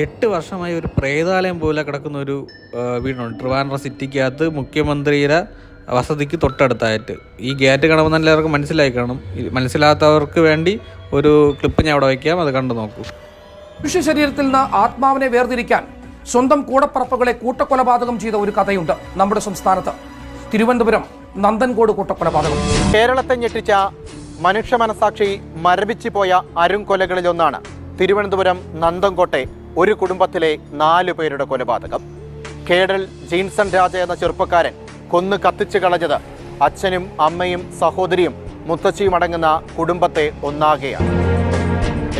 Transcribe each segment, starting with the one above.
എട്ട് വർഷമായി ഒരു പ്രേതാലയം പോലെ കിടക്കുന്ന ഒരു വീടുണ്ട്. ട്രിവാൻഡ്രം സിറ്റിക്കകത്ത് മുഖ്യമന്ത്രിയുടെ വസതിക്ക് തൊട്ടടുത്തായിട്ട്. ഈ ഗേറ്റ് കാണുമ്പോൾ തന്നെ എല്ലാവർക്കും മനസ്സിലായി കാണും. മനസ്സിലാത്തവർക്ക് വേണ്ടി ഒരു ക്ലിപ്പ് ഞാൻ അവിടെ വയ്ക്കാം. അത് കണ്ടു നോക്കൂ. മനുഷ്യ ശരീരത്തിൽ നിന്ന് ആത്മാവിനെ വേർതിരിക്കാൻ സ്വന്തം കൂടപ്പറപ്പുകളെ കൂട്ടക്കൊലപാതകം ചെയ്ത ഒരു കഥയുണ്ട് നമ്മുടെ സംസ്ഥാനത്ത്. തിരുവനന്തപുരം നന്ദൻകോട് കൂട്ടക്കൊലപാതകം. കേരളത്തെ ഞെട്ടിച്ച മനുഷ്യ മനസാക്ഷി മരവിച്ചു പോയ അരും കൊലകളിലൊന്നാണ് തിരുവനന്തപുരം നന്തംകോട്ടെ ഒരു കുടുംബത്തിലെ നാലു പേരുടെ കൊലപാതകം. കേഡൽ ജീൻസൺ രാജ എന്ന ചെറുപ്പക്കാരൻ കൊന്നു കത്തിച്ചു കളഞ്ഞത് അച്ഛനും അമ്മയും സഹോദരിയും മുത്തശ്ശിയും അടങ്ങുന്ന കുടുംബത്തെ ഒന്നാകെയാണ്.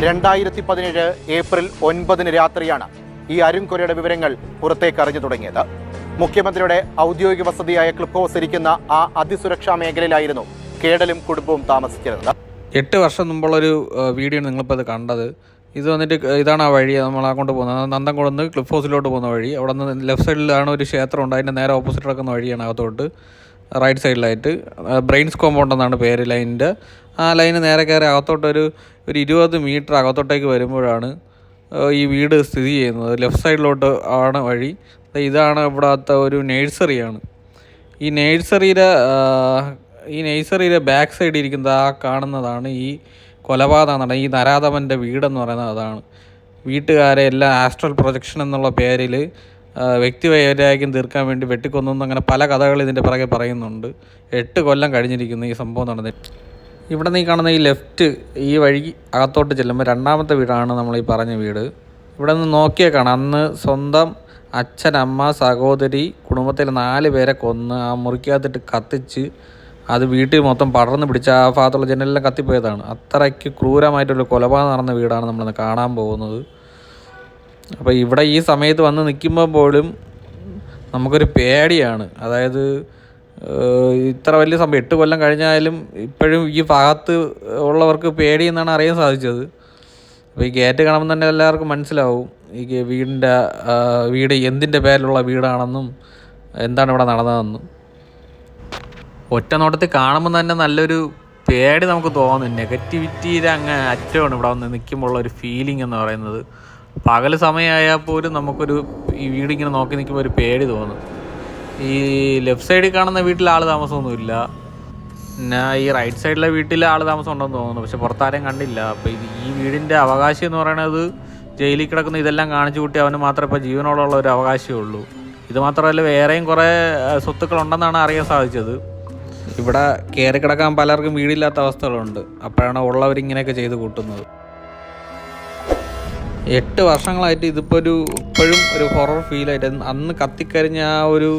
രണ്ടായിരത്തി പതിനേഴ് ഏപ്രിൽ ഒൻപതിന് രാത്രിയാണ് ഈ അരുംകൊലയുടെ വിവരങ്ങൾ പുറത്തേക്ക് അറിഞ്ഞു തുടങ്ങിയത്. മുഖ്യമന്ത്രിയുടെ ഔദ്യോഗിക വസതിയായ ക്ലിപ്പ് ഹൗസ് ഇരിക്കുന്ന ആ അതിസുരക്ഷാ മേഖലയിലായിരുന്നു കേടലും കുടുംബവും താമസിച്ചിരുന്നത്. എട്ട് വർഷം മുമ്പുള്ളൊരു വീഡിയോ നിങ്ങളിപ്പോൾ അത് കണ്ടത്. ഇത് വന്നിട്ട് ഇതാണ് ആ വഴി നമ്മൾ ആ അങ്ങോട്ട് പോകുന്നത്. നിന്ന് ക്ലിഫ് ഹൗസിലോട്ട് പോകുന്ന വഴി. അവിടെ നിന്ന് ലെഫ്റ്റ് സൈഡിലാണ് ഒരു ക്ഷേത്രം ഉണ്ട്. അതിന്റെ നേരെ ഓപ്പോസിറ്റ് കിടക്കുന്ന വഴിയാണ് അകത്തോട്ട്. റൈറ്റ് സൈഡിലായിട്ട്. ബ്രെയിൻസ് കോമ്പൗണ്ട് എന്നാണ് പേര് ലൈനിന്റെ. ആ ലൈന് നേരെ കയറി അകത്തോട്ടൊരു ഒരു ഇരുപത് മീറ്റർ അകത്തോട്ടേക്ക് വരുമ്പോഴാണ് ഈ വീട് സ്ഥിതി ചെയ്യുന്നത്. ലെഫ്റ്റ് സൈഡിലോട്ട് ആണ് വഴി. ഇതാണ് ഇവിടുത്തെ ഒരു നേഴ്സറിയാണ്. ഈ നേഴ്സറിയുടെ ഈ നേഴ്സറിയുടെ ബാക്ക് സൈഡിൽ ഇരിക്കുന്നത് ആ കാണുന്നതാണ് ഈ കൊലപാതകം നടന്ന ഈ നരാധവന്റെ വീടെന്ന് പറയുന്നത് അതാണ്. വീട്ടുകാരെ എല്ലാം ആസ്ട്രൽ പ്രൊജക്ഷൻ എന്നുള്ള പേരിൽ വ്യക്തി വൈരാഗ്യം തീർക്കാൻ വേണ്ടി വെട്ടിക്കൊന്നു അങ്ങനെ പല കഥകൾ ഇതിന്റെ പിറകെ പറയുന്നുണ്ട്. എട്ട് കൊല്ലം കഴിഞ്ഞിരിക്കുന്നു ഈ സംഭവം നടന്നിട്ട് ഇവിടെ നീ കാണുന്ന ഈ ലെഫ്റ്റ് ഈ വഴി അകത്തോട്ട് ചെല്ലുമ്പോൾ രണ്ടാമത്തെ വീടാണ് നമ്മൾ ഈ പറഞ്ഞ വീട്. ഇവിടെ നിന്ന് നോക്കിയേ കാണാം. അന്ന് സ്വന്തം അച്ഛൻ അമ്മ സഹോദരി കുടുംബത്തിൽ നാല് പേരെ കൊന്ന് ആ മുറിക്കകത്തിട്ട് കത്തിച്ച് അത് വീട്ടിൽ മൊത്തം പടർന്ന് പിടിച്ച ആ ഭാഗത്തുള്ള ജനലെല്ലാം കത്തിപ്പോയതാണ്. അത്രയ്ക്ക് ക്രൂരമായിട്ടൊരു കൊലപാതകം നടന്ന വീടാണ് നമ്മളിന്ന് കാണാൻ പോകുന്നത്. അപ്പോൾ ഇവിടെ ഈ സമയത്ത് വന്ന് നിൽക്കുമ്പോൾ പോലും നമുക്കൊരു പേടിയാണ്. അതായത് ഇത്ര വലിയ സംഭവം എട്ട് കൊല്ലം കഴിഞ്ഞാലും ഇപ്പോഴും ഈ ഭാഗത്ത് ഉള്ളവർക്ക് പേടി എന്നാണ് അറിയാൻ സാധിച്ചത്. അപ്പോൾ ഈ ഗേറ്റ് കാണുമ്പോൾ തന്നെ എല്ലാവർക്കും മനസ്സിലാവും ഈ വീടിന്റെ വീട് എന്തിന്റെ പേരിലുള്ള വീടാണെന്നും എന്താണ് ഇവിടെ നടന്നതെന്നും. ഒറ്റ നോട്ടത്തിൽ കാണുമ്പോൾ തന്നെ നല്ലൊരു പേടി നമുക്ക് തോന്നും. നെഗറ്റിവിറ്റിയിൽ അങ്ങ് അറ്റമാണ് ഇവിടെ വന്ന് നിൽക്കുമ്പോൾ ഒരു ഫീലിംഗ് എന്ന് പറയുന്നത്. പകൽ സമയമായാൽ പോലും നമുക്കൊരു ഈ വീടിങ്ങനെ നോക്കി നിൽക്കുമ്പോൾ ഒരു പേടി തോന്നും. ഈ ലെഫ്റ്റ് സൈഡിൽ കാണുന്ന വീട്ടിൽ ആൾ താമസമൊന്നുമില്ല. പിന്നെ ഈ റൈറ്റ് സൈഡിലെ വീട്ടിൽ ആൾ താമസം ഉണ്ടെന്ന് തോന്നുന്നു. പക്ഷെ പുറത്താരെയും കണ്ടില്ല. അപ്പോൾ ഈ വീടിന്റെ അവകാശം എന്ന് പറയുന്നത് ജയിലിൽ കിടക്കുന്ന ഇതെല്ലാം കാണിച്ചു കൂട്ടി അവന് മാത്രമേ ഇപ്പോൾ ജീവനോടുള്ള ഒരു അവകാശമേ ഉള്ളൂ. ഇത് മാത്രമല്ല വേറെയും കുറേ സ്വത്തുക്കൾ ഉണ്ടെന്നാണ് അറിയാൻ സാധിച്ചത്. ഇവിടെ കയറി കിടക്കാൻ പലർക്കും വീടില്ലാത്ത അവസ്ഥകളുണ്ട്. അപ്പോഴാണ് ഉള്ളവരിങ്ങനെയൊക്കെ ചെയ്ത് കൂട്ടുന്നത്. എട്ട് വർഷങ്ങളായിട്ട് ഇതിപ്പോൾ ഒരു ഇപ്പോഴും ഒരു ഹൊറർ ഫീലായിട്ട് അന്ന് കത്തിക്കരിഞ്ഞ ആ ഒരു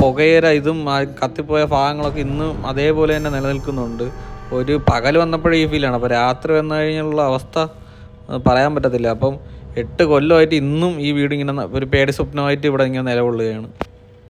പുകയര ഇതും കത്തിപ്പോയ ഭാഗങ്ങളൊക്കെ ഇന്നും അതേപോലെ തന്നെ നിലനിൽക്കുന്നുണ്ട്. ഒരു പകൽ വന്നപ്പോഴേ ഈ ഫീലാണ് അപ്പോൾ രാത്രി വന്നു കഴിഞ്ഞുള്ള അവസ്ഥ പറയാൻ പറ്റത്തില്ല. അപ്പം എട്ട് കൊല്ലമായിട്ട് ഇന്നും ഈ വീട് ഇങ്ങനെ ഒരു പേടി സ്വപ്നമായിട്ട് ഇവിടെ ഇങ്ങനെ നിലകൊള്ളുകയാണ്.